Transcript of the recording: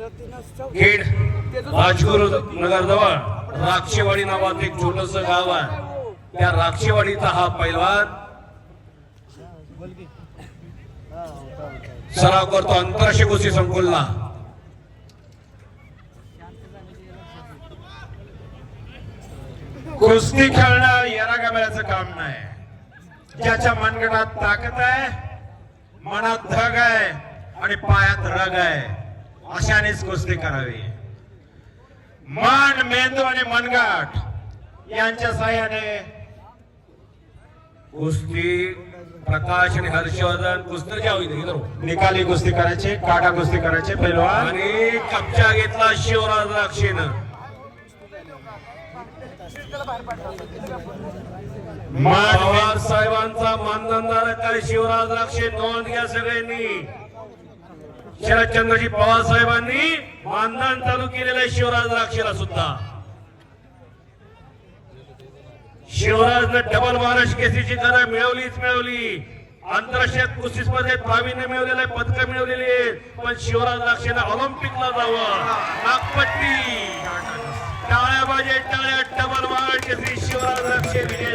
खेड राजगुरु नगर जवळ राक्षेवाडी नावाचं एक छोटस गाव आहे. त्या राक्षेवाडीचा हा पैलवान सराव करतो आंतरराष्ट्रीय कुस्ती संकुलला. कुस्ती खेळणं येरा गमेराचं काम नाही. ज्याच्या मनगटात ताकद आहे मनात धग आहे आणि पायात रग आहे. अशानेच कुस्ती करावी. मन मेंदू आणि मनगट यांच्या साह्याने कुस्ती प्रकाश आणि हर्षवर्धन इधर हो. निकाली कुस्ती करायची काटा कुस्ती करायची पैलवान. आणि कपचा घेतला शिवराज राक्षेनं. साहेबांचा मानधनदार काय शिवराज राक्षे नोंद घ्या सगळ्यांनी. शरदचंद्रजी पवार साहेबांनी मानधन चालू केलेलं आहे शिवराज राक्षेला सुद्धा. शिवराजनं डबल महाराष्ट्र केसरीची गदा मिळवलीच मिळवली. आंतरराष्ट्रीय कुस्ती स्पर्धेत प्रावीण्य मिळवलेलं आहे पदकं मिळवलेली आहेत. पण शिवराज राक्षेनं ऑलिम्पिकला जावं. नागपट्टी. टाळ्या बाजे टाळ्या डबल महाराष्ट्र केसरी शिवराज राक्षे विजय.